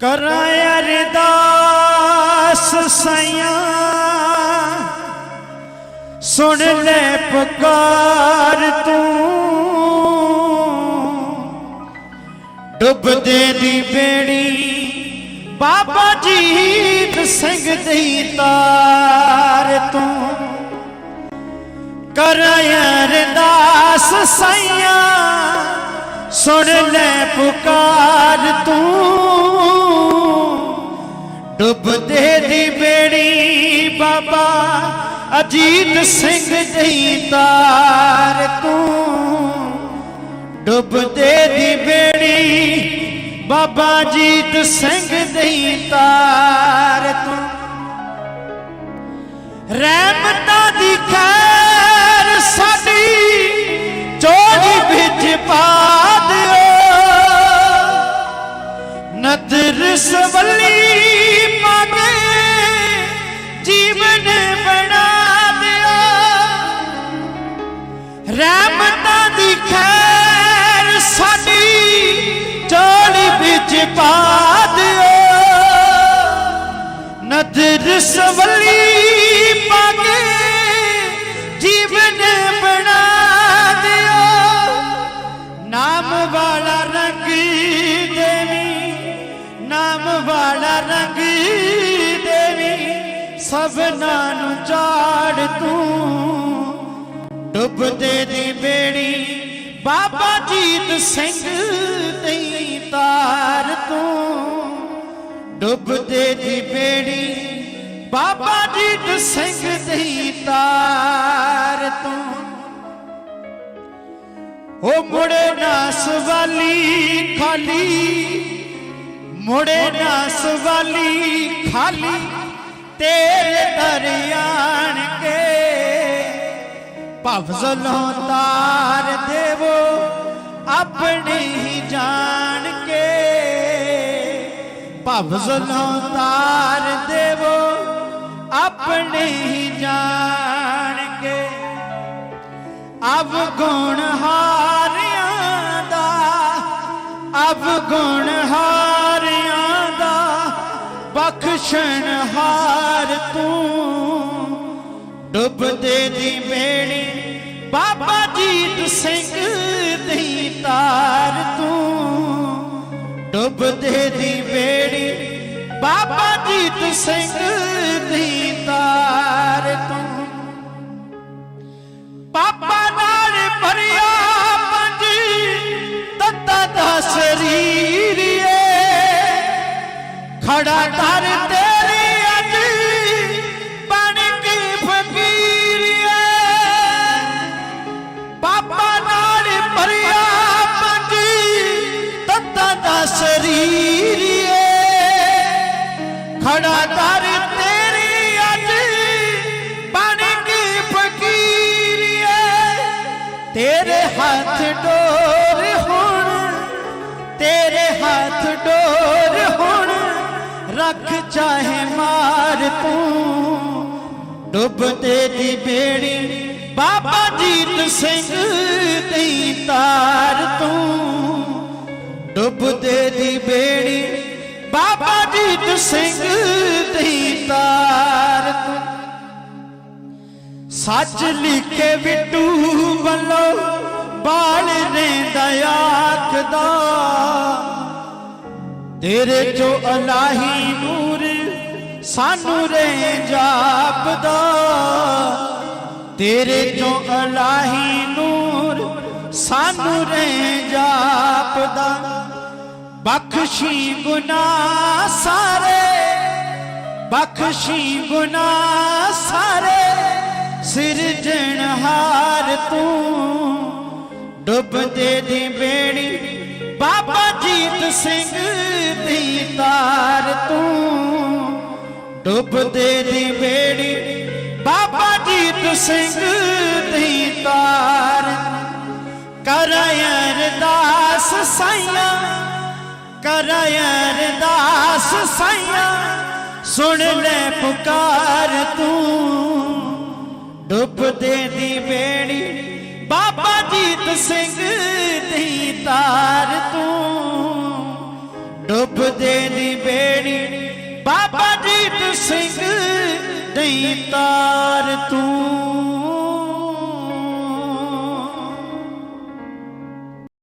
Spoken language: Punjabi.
ਕਰਾਂ ਅਰਦਾਸ ਸਈਆਂ। ਸੁਣ ਲੈ ਪੁਕਾਰ ਤੂੰ। ਡੁੱਬਦੇ ਦੀ ਬੇੜੀ ਬਾਬਾ ਜੀਤ ਸਿੰਘ ਦੀ ਤਾਰ ਤੂੰ। ਕਰ ਅਰਦਾਸ ਸਈਆਂ। ਸੁਣ ਲੈ ਪੁਕਾਰ ਤੂੰ। ਅਜੀਤ ਸਿੰਘ ਦੀ ਤਾਰ ਤੂੰ ਡੁੱਬਦੇ ਦੀ ਬੇੜੀ, ਬਾਬਾ ਜੀਤ ਸਿੰਘ ਦੀ ਤਾਰ ਤੂੰ। ਰਹਿਮਤਾਂ ਦੀ ਖੈਰ ਸਾਡੀ ਚੋਰੀ ਵਿੱਚ ਪਾ ਦਿਓ। ਨਦਰ ਸਵਲੀ ਰਹਿਮਤਾਂ ਦੀ ਖੈਰ ਸਾਡੀ ਚੋਰੀ ਵਿੱਚ ਪਾ ਦਿਓ। ਨਦਰ ਸਵਲੀ ਪਾਕੇ ਜੀਵਨ ਬਣਾ ਦਿਓ। ਨਾਮ ਵਾਲਾ ਰੰਗ ਦੇਵੀ, ਨਾਮ ਵਾਲਾ ਰੰਗ ਦੇਵੀ, ਸਭਨਾਂ ਨੂੰ ਝਾੜ ਤੂੰ। ਡੁੱਬਦੇ ਬਾਬਾ ਜੀਤ ਸਿੰਘ ਦੀ ਤਾਰ ਤੂੰ ਡੁੱਬਦੇ ਦੀ ਬੇੜੀ। ਬਾਬਾ ਜੀਤ ਸਿੰਘ ਦੀ ਤਾਰ ਤੂੰ। ਉਹ ਮੁੜੇ ਨਾ ਸਵਾਲੀ ਖਾਲੀ, ਮੁੜੇ ਨਾ ਸਵਾਲੀ ਖਾਲੀ, ਤੇਰੇ ਦਰਿਆਣ ਕੇ ਭਵਜ਼ਲੋਂ ਤਾਰ ਦੇਵੋ, ਆਪਣੀ ਹੀ ਜਾਣ ਕੇ। ਭਵਜ਼ਲੋਂ ਤਾਰ ਦੇਵੋ, ਆਪਣੀ ਹੀ ਜਾਣ ਕੇ। ਅਬ ਗੁਣ ਹਾਰਿਆਂ ਦਾ ਅਬ ਗੁਣ ਹਾਰਿਆਂ ਦਾ, ਬਖਸ਼ਣ ਹਾਰ ਤੂੰ। ਡੁੱਬਦੇ ਦੀ ਬੇੜੀ ਬਾਬਾ ਜੀਤ ਸਿੰਘ ਦੀ ਤਾਰ ਤੂੰ। ਡੁੱਬਦੇ ਦੀ ਬੇੜੀ ਬਾਬਾ ਜੀਤ ਸਿੰਘ ਦੀ ਤਾਰ ਤੂੰ। ਪਾਪਾ ਨਾਲ ਭਰਿਆ ਪੰਜ ਤੱਤਾਂ ਦਾ ਸਰੀਰ ਏ। ਖੜਾ ਕਰ ਤੱਤਾਂ ਖੜਾ ਕਰ ਤੇਰੀ ਅੱਜ ਬਣ ਕੇ ਫਕੀਰ ਏ। ਤੇਰੇ ਹੱਥ ਡੋਰ ਹੁਣ, ਤੇਰੇ ਹੱਥ ਡੋਰ ਹੁਣ, ਰੱਖ ਚਾਹੇ ਮਾਰ ਤੂੰ। ਡੁੱਬਦੇ ਦੀ ਬੇੜੀ, ਬਾਬਾ ਜੀਤ ਸਿੰਘ ਦੀ ਤਾਰ ਤੂੰ। ਡੁੱਬਦੇ ਦੀ ਬੇੜੀ, ਬਾਬਾ ਜੀਤ ਸਿੰਘ ਦੀ ਤਾਰ ਤੂੰ। ਸੱਚ ਲਿਖੇ ਵਿਟੂ ਵੱਲੋਂ ਬਾਲ ਰਹਿੰਦਾ ਆਖਦਾ। ਤੇਰੇ ਚੋ ਅਲਾਹੀ ਨੂਰ ਸਾਨੂੰ ਰਹਿ ਜਾਪਦਾ ਤੇਰੇ ਚੋ ਅਲਾਹੀ ਨੂਰ ਸਾਨੂੰ ਰਹਿ ਜਾਪਦਾ ਬਖਸ਼ੀ ਗੁਨਾਹ ਸਾਰੇ, ਬਖਸ਼ੀ ਗੁਨਾਹ ਸਾਰੇ ਸਿਰਜਣਹਾਰ ਤੂੰ, ਡੁੱਬਦੇ ਦੀ ਬੇੜੀ, ਬਾਬਾ ਜੀਤ ਸਿੰਘ ਦੀ ਤਾਰ ਤੂੰ, ਡੁੱਬਦੇ ਦੀ ਬੇੜੀ, ਬਾਬਾ ਜੀਤ ਸਿੰਘ ਦੀ ਤਾਰ ਕਰ ਅਰਦਾਸ ਸਾਈਆਂ ਕਰ ਅਰਦਾਸ ਸਾਈਆਂ। ਸੁਣ ਲੈ ਪੁਕਾਰ ਤੂੰ। ਡੁੱਬਦੇ ਦੀ ਬੇੜੀ ਬਾਬਾ ਜੀਤ ਸਿੰਘ ਦੀ ਤਾਰ ਤੂੰ। ਡੁੱਬਦੇ ਦੀ ਬੇੜੀ ਬਾਬਾ ਜੀਤ ਸਿੰਘ ਦੀ ਤਾਰ ਤੂੰ।